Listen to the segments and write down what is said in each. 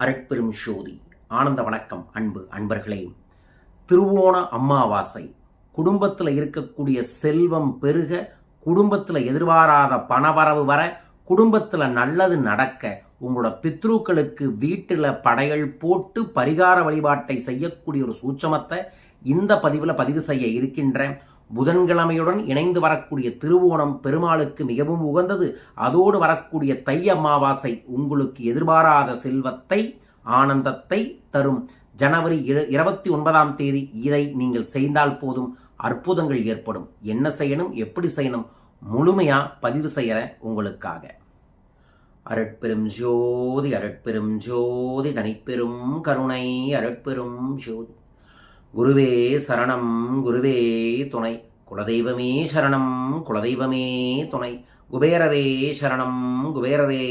அரட்பெரும் ஜோதி. ஆனந்த வணக்கம் அன்பு அன்பர்களே. திருவோண அம்மாவாசை. குடும்பத்தில் இருக்கக்கூடிய செல்வம் பெருக குடும்பத்தில் எதிர்பாராத பணவரவு வர குடும்பத்தில் நல்லது நடக்க உங்களோட பித்ருக்களுக்கு வீட்டில் படைகள் போட்டு பரிகார வழிபாட்டை செய்யக்கூடிய ஒரு சூட்சமத்தை இந்த பதிவில் பதிவு செய்ய இருக்கின்ற புதன்கிழமையுடன் இணைந்து வரக்கூடிய திருவோணம் பெருமாளுக்கு மிகவும் உகந்தது. அதோடு வரக்கூடிய தை அமாவாசை உங்களுக்கு எதிர்பாராத செல்வத்தை ஆனந்தத்தை தரும். ஜனவரி இரு- இருபத்தி ஒன்பதாம் தேதி இதை நீங்கள் செய்தால் போதும் அற்புதங்கள் ஏற்படும். என்ன செய்யணும் எப்படி செய்யணும் முழுமையா பதிவு செய்யற உங்களுக்காக. அரட்பெரும் ஜோதி அரட்பெரும் ஜோதி தனிப்பெரும் கருணை அரட்பெரும் ஜோதி. குருவே சரணம் குருவே துணை. குலதெய்வமே சரணம் குலதெய்வமே துணை. குபேரரே சரணம் குபேரரே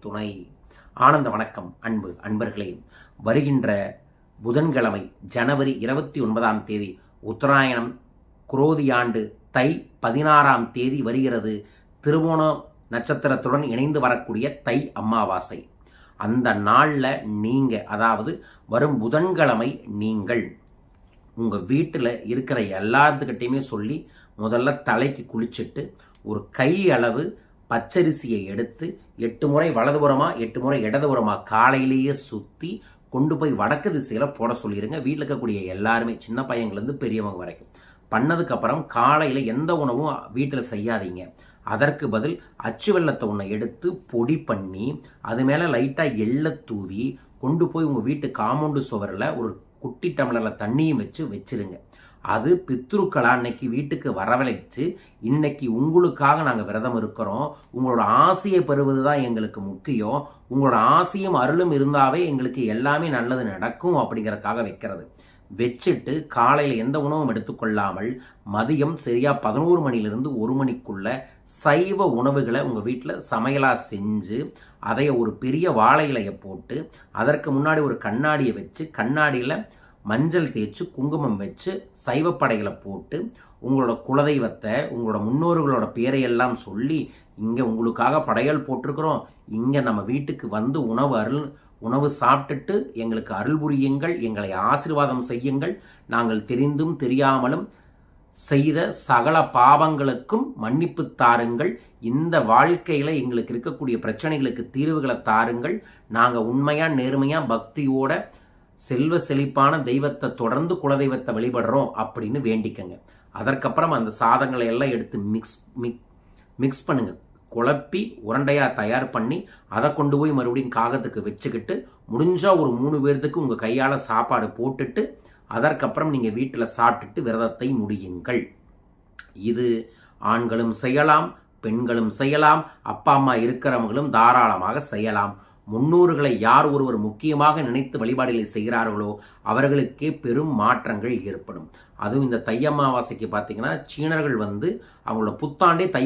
துணை. ஆனந்த வணக்கம் அன்பு அன்பர்களே. வருகின்ற புதன்கிழமை ஜனவரி இருபத்தி ஒன்பதாம் தேதி உத்தராயணம் குரோதியாண்டு தை பதினாறாம் தேதி வருகிறது. திருவோண நட்சத்திரத்துடன் இணைந்து வரக்கூடிய தை அமாவாசை. அந்த நாளில் நீங்கள் அதாவது வரும் புதன்கிழமை நீங்கள் உங்கள் வீட்டில் இருக்கிற எல்லாத்துக்கிட்டையுமே சொல்லி முதல்ல தலைக்கு குளிச்சுட்டு ஒரு கை அளவு பச்சரிசியை எடுத்து எட்டு முறை வலதுபுறமா எட்டு முறை இடதுபுறமா காலையிலேயே சுற்றி கொண்டு போய் வடக்கு திசையில் போட சொல்லிடுங்க வீட்டில் இருக்கக்கூடிய எல்லாருமே சின்ன பையன்லேருந்து பெரியவங்க வரைக்கும். பண்ணதுக்கப்புறம் காலையில் எந்த உணவும் வீட்டில் செய்யாதீங்க. அதற்கு பதில் அச்சு வெள்ளத்தை ஒன்றை எடுத்து பொடி பண்ணி அது மேலே லைட்டாக எள்ளை தூவி கொண்டு போய் உங்கள் வீட்டு காமௌண்டு சுவரில் ஒரு குட்டி டம்ளரில் தண்ணியும் வச்சு வச்சிருங்க. அது பித்ருக்களாக அன்னைக்கு வீட்டுக்கு வரவழைச்சு இன்னைக்கு உங்களுக்காக நாங்கள் விரதம் இருக்கிறோம். உங்களோட ஆசையை பெறுவது தான் எங்களுக்கு முக்கியம். உங்களோட ஆசையும் அருளும் இருந்தாவே எங்களுக்கு எல்லாமே நல்லது நடக்கும் அப்படிங்கறதுக்காக வைக்கிறது. வச்சுட்டு காலையில் எந்த உணவும் எடுத்துக்கொள்ளாமல் மதியம் சரியா பதினோரு மணிலிருந்து ஒரு மணிக்குள்ள சைவ உணவுகளை உங்கள் வீட்டில் சமையலாக செஞ்சு அதை ஒரு பெரிய வாழை இலையை போட்டு அதற்கு முன்னாடி ஒரு கண்ணாடியை வச்சு கண்ணாடியில் மஞ்சள் தேய்ச்சி குங்குமம் வச்சு சைவப்படைகளை போட்டு உங்களோட குலதெய்வத்தை உங்களோட முன்னோர்களோட பேரையெல்லாம் சொல்லி இங்கே உங்களுக்காக படையல் போட்டிருக்கிறோம். இங்கே நம்ம வீட்டுக்கு வந்து உணவு அருள் உணவு சாப்பிட்டுட்டு எங்களுக்கு அருள் புரியுங்கள் எங்களை ஆசீர்வாதம் செய்யுங்கள். நாங்கள் தெரிந்தும் தெரியாமலும் செய்த சகல பாவங்களுக்கும் மன்னிப்பு தாருங்கள். இந்த வாழ்க்கையில் எங்களுக்கு இருக்கக்கூடிய பிரச்சனைகளுக்கு தீர்வுகளை தாருங்கள். நாங்கள் உண்மையாக நேர்மையாக பக்தியோட செல்வ செழிப்பான தெய்வத்தை தொடர்ந்து குலதெய்வத்தை வழிபடுறோம் அப்படின்னு வேண்டிக்கங்க. அதற்கப்புறம் அந்த சாதங்களை எல்லாம் எடுத்து மிக்ஸ் மிக் மிக்ஸ் பண்ணுங்கள் குழப்பி உரண்டையாக தயார் பண்ணி அதை கொண்டு போய் மறுபடியும் காகத்துக்கு வச்சுக்கிட்டு முடிஞ்சால் ஒரு மூணு பேர்த்துக்கு உங்கள் கையால் சாப்பாடு போட்டுட்டு அதற்கப்புறம் நீங்கள் வீட்டில் சாப்பிட்டுட்டு விரதத்தை முடியுங்கள். இது ஆண்களும் செய்யலாம் பெண்களும் செய்யலாம் அப்பா அம்மா இருக்கிறவங்களும் தாராளமாக செய்யலாம். முன்னோர்களை யார் ஒருவர் முக்கியமாக நினைத்து வழிபாடுகளை செய்கிறார்களோ அவர்களுக்கே பெரும் மாற்றங்கள் ஏற்படும். அதுவும் இந்த தை அமாவாசைக்கு பார்த்தீங்கன்னா சீனர்கள் வந்து அவங்களோட புத்தாண்டே தை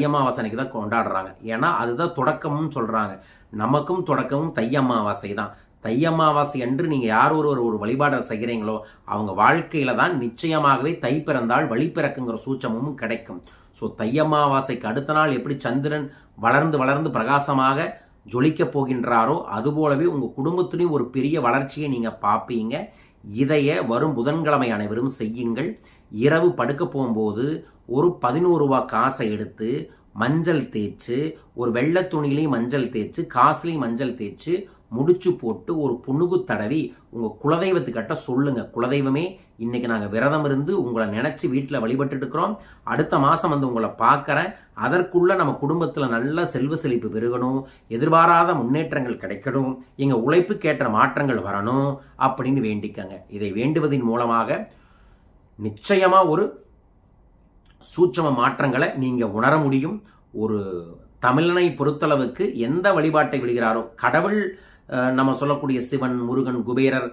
தான் கொண்டாடுறாங்க. ஏன்னா அதுதான் தொடக்கம்னு சொல்கிறாங்க நமக்கும் தொடக்கமும் தை அமாவாசை தான். தை அமாவாசை அன்று யார் ஒருவர் ஒரு வழிபாடை செய்கிறீங்களோ அவங்க வாழ்க்கையில தான் நிச்சயமாகவே தை பிறந்தால் வழி பிறக்குங்கிற சூச்சமும் கிடைக்கும். ஸோ தை அமாவாசைக்கு அடுத்த நாள் எப்படி சந்திரன் வளர்ந்து வளர்ந்து பிரகாசமாக ஜொலிக்க போகின்றாரோ அதுபோலவே உங்கள் குடும்பத்துலேயும் ஒரு பெரிய வளர்ச்சியை நீங்கள் பார்ப்பீங்க இதைய வரும் புதன்கிழமை அனைவரும் செய்யுங்கள். இரவு படுக்க போகும்போது ஒரு பதினோரு ரூபா காசை எடுத்து மஞ்சள் தேய்ச்சு ஒரு வெள்ளை துணிலையும் மஞ்சள் தேய்ச்சு காசுலையும் மஞ்சள் தேய்ச்சு முடிச்சு போட்டு ஒரு புண்ணுக்கு தடவி உங்கள் குலதெய்வத்துக்கிட்ட சொல்லுங்கள் குலதெய்வமே இன்றைக்கி நாங்கள் விரதம் இருந்து உங்களை நினச்சி வீட்டில் வழிபட்டுட்டு இருக்கிறோம் அடுத்த மாதம் வந்து உங்களை பார்க்குறேன். அதற்குள்ளே நம்ம குடும்பத்தில் நல்ல செல்வ செழிப்பு பெருகணும். எதிர்பாராத முன்னேற்றங்கள் கிடைக்கணும். எங்கள் உழைப்புக்கேற்ற மாற்றங்கள் வரணும் அப்படின்னு வேண்டிக்கங்க. இதை வேண்டுவதன் மூலமாக நிச்சயமாக ஒரு சூட்சம மாற்றங்களை நீங்கள் உணர முடியும். ஒரு தமிழனை பொறுத்தளவுக்கு எந்த வழிபாட்டை விடுகிறாரோ கடவுள் நம்ம சொல்லக்கூடிய சிவன் முருகன் குபேரர்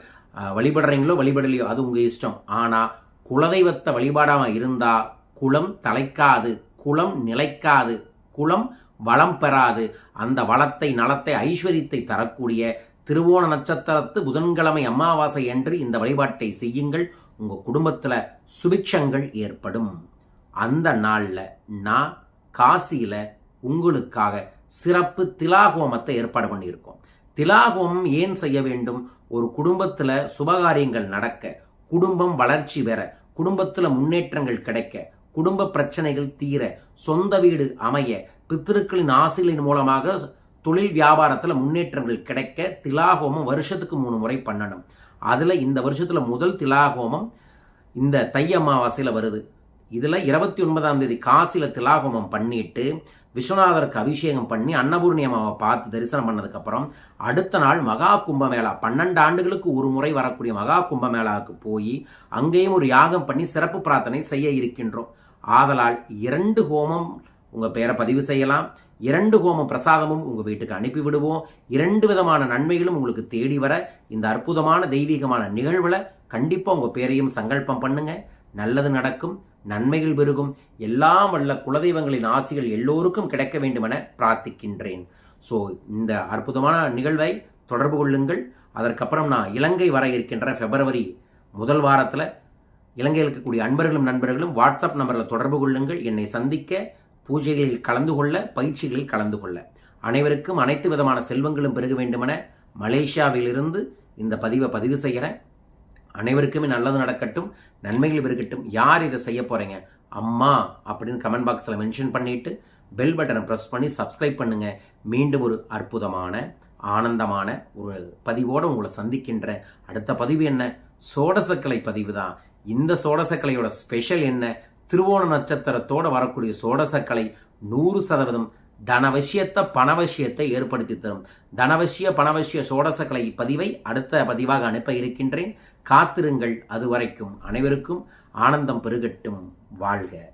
வழிபடுறீங்களோ வழிபடலையோ அது உங்கள் இஷ்டம். ஆனால் குலதெய்வத்தை வழிபாடாக இருந்தால் குலம் தலைக்காது குலம் நிலைக்காது குலம் வளம் பெறாது. அந்த வளத்தை நலத்தை ஐஸ்வர்யத்தை தரக்கூடிய திருவோண நட்சத்திரத்து புதன்கிழமை அமாவாசை அன்று இந்த வழிபாட்டை செய்யுங்கள். உங்கள் குடும்பத்தில் சுபிக்ஷங்கள் ஏற்படும். அந்த நாளில் நான் காசியில் உங்களுக்காக சிறப்பு திலாகோமத்தை ஏற்பாடு பண்ணியிருக்கோம். திலாகோமம் ஏன் செய்ய வேண்டும்? ஒரு குடும்பத்தில் சுபகாரியங்கள் நடக்க குடும்பம் வளர்ச்சி பெற குடும்பத்தில் முன்னேற்றங்கள் கிடைக்க குடும்ப பிரச்சனைகள் தீர சொந்த வீடு அமைய பித்திருக்களின் ஆசைகளின் மூலமாக தொழில் வியாபாரத்தில் முன்னேற்றங்கள் கிடைக்க திலாகோமம் வருஷத்துக்கு மூணு முறை பண்ணணும். அதில் இந்த வருஷத்தில் முதல் திலாகோமம் இந்த தை அமாவாசையில் வருது. இதில் இருபத்தி ஒன்பதாம் தேதி காசில திலாகோமம் பண்ணிட்டு விஸ்வநாதருக்கு அபிஷேகம் பண்ணி அன்னபூர்ணி அம்மாவை பார்த்து தரிசனம் பண்ணதுக்கப்புறம் அடுத்த நாள் மகா கும்பமேளா. பன்னெண்டு ஆண்டுகளுக்கு ஒரு முறை வரக்கூடிய மகா கும்பமேளாவுக்கு போய் அங்கேயும் ஒரு யாகம் பண்ணி சிறப்பு பிரார்த்தனை செய்ய இருக்கின்றோம். ஆதலால் இரண்டு ஹோமம் உங்கள் பெயரை பதிவு செய்யலாம். இரண்டு ஹோமம் பிரசாதமும் உங்கள் வீட்டுக்கு அனுப்பி விடுவோம். இரண்டு விதமான நன்மைகளும் உங்களுக்கு தேடி வர இந்த அற்புதமான தெய்வீகமான நிகழ்வில் கண்டிப்பாக உங்கள் பேரையும் சங்கல்பம் பண்ணுங்கள் நல்லது நடக்கும் நன்மைகள் பெருகும். எல்லாம் வல்ல குலதெய்வங்களின் ஆசிகள் எல்லோருக்கும் கிடைக்க வேண்டுமென பிரார்த்திக்கின்றேன். ஸோ இந்த அற்புதமான நிகழ்வை தொடர்பு கொள்ளுங்கள். அதற்கப்புறம் நான் இலங்கை வர இருக்கின்ற பிப்ரவரி முதல் வாரத்தில் இலங்கையில் இருக்கக்கூடிய அன்பர்களும் நண்பர்களும் வாட்ஸ்அப் நம்பரில் தொடர்பு கொள்ளுங்கள். என்னை சந்திக்க பூஜைகளில் கலந்து கொள்ள பயிற்சிகளில் கலந்து கொள்ள. அனைவருக்கும் அனைத்து விதமான செல்வங்களும் பெருக வேண்டுமென மலேசியாவிலிருந்து இந்த பதிவை பதிவு செய்கிறேன். அனைவருக்குமே நல்லது நடக்கட்டும் நன்மைகள் பெருகட்டும். யார் இதை செய்ய போகிறீங்க அம்மா அப்படின்னு கமெண்ட் பாக்ஸில் மென்ஷன் பண்ணிவிட்டு பெல் பட்டனை ப்ரெஸ் பண்ணி சப்ஸ்கிரைப் பண்ணுங்கள் மீண்டும் ஒரு அற்புதமான ஆனந்தமான ஒரு பதிவோடு உங்களை சந்திக்கின்ற அடுத்த பதிவு என்ன? சோடசக்கலை பதிவு தான். இந்த சோடசக்கலையோட ஸ்பெஷல் என்ன? திருவோண நட்சத்திரத்தோட வரக்கூடிய சோடசக்கலை நூறு சதவீதம் தனவசியத்தை பணவசியத்தை ஏற்படுத்தி தரும். தனவசிய பணவசிய சோடசக்கலை பதிவை அடுத்த பதிவாக அனுப்ப இருக்கின்றேன். காத்திருங்கள். அதுவரைக்கும் அனைவருக்கும் ஆனந்தம் பெருகட்டும். வாழ்க.